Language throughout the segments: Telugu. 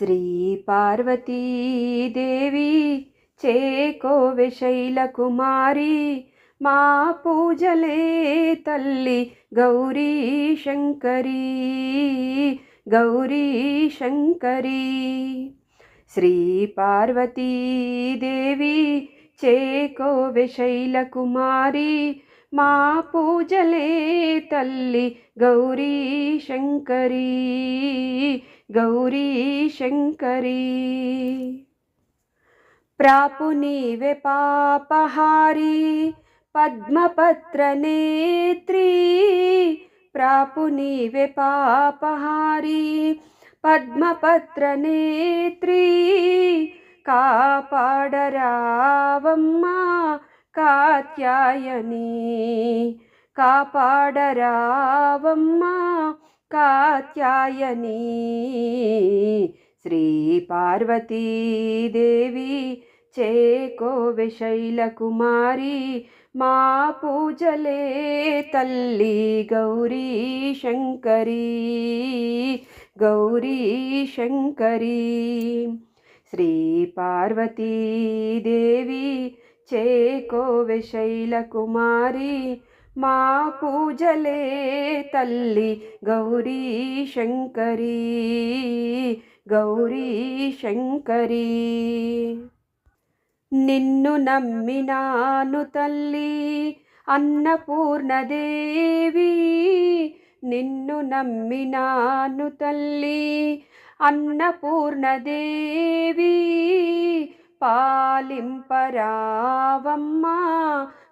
శ్రీ పార్వతీదేవి చేకోవె శైలకుమారి మా పూజలే తల్లి గౌరీ శంకరీ గౌరీ శంకరీ. శ్రీ పార్వతీదేవి చేకోవె శైలకుమారి మా పూజలే తల్లి గౌరీ శంకరీ. గౌరీ శంకరీ ప్రాపు నీవే పాపహారీ పద్మపత్రనేత్రీ. ప్రాపు నీవే పాపహారీ పద్మపత్రనేత్రీ. కాపాడరావమ్మా కాత్యాయని కాపాడరావమ్మా కాత్యాయని శ్రీ పార్వతీదేవి చేకోవె శైలకుమారి మా పూజలే తల్లి గౌరీ శంకరీ గౌరీ శంకరీ. శ్రీ పార్వతీదేవి చేకోవె శైలకుమారి మా పూజలే తల్లి గౌరీ శంకరీ గౌరీ శంకరీ. నిన్ను నమ్మినాను తల్లి అన్నపూర్ణదేవి నిన్ను నమ్మినాను తల్లి అన్నపూర్ణదేవి. పాలింపరావమ్మా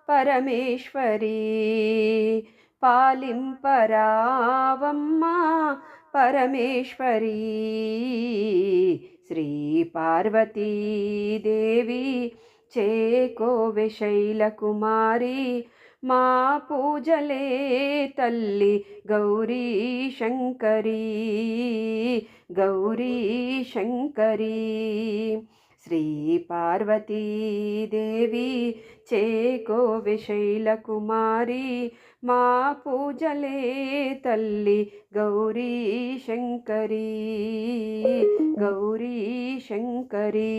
పరమేశ్వరి. పాలింపరావమ్మా పరమేశ్వరీ. శ్రీ పార్వతీదేవి చేకోవె శైలకుమారి మా పూజలే తల్లి గౌరీ శంకరీ గౌరీ శంకరీ శ్రీ పార్వతీదేవి చేకోవి శైలకుమారి మా పూజలే తల్లి గౌరీ శంకరీ గౌరీ శంకరీ.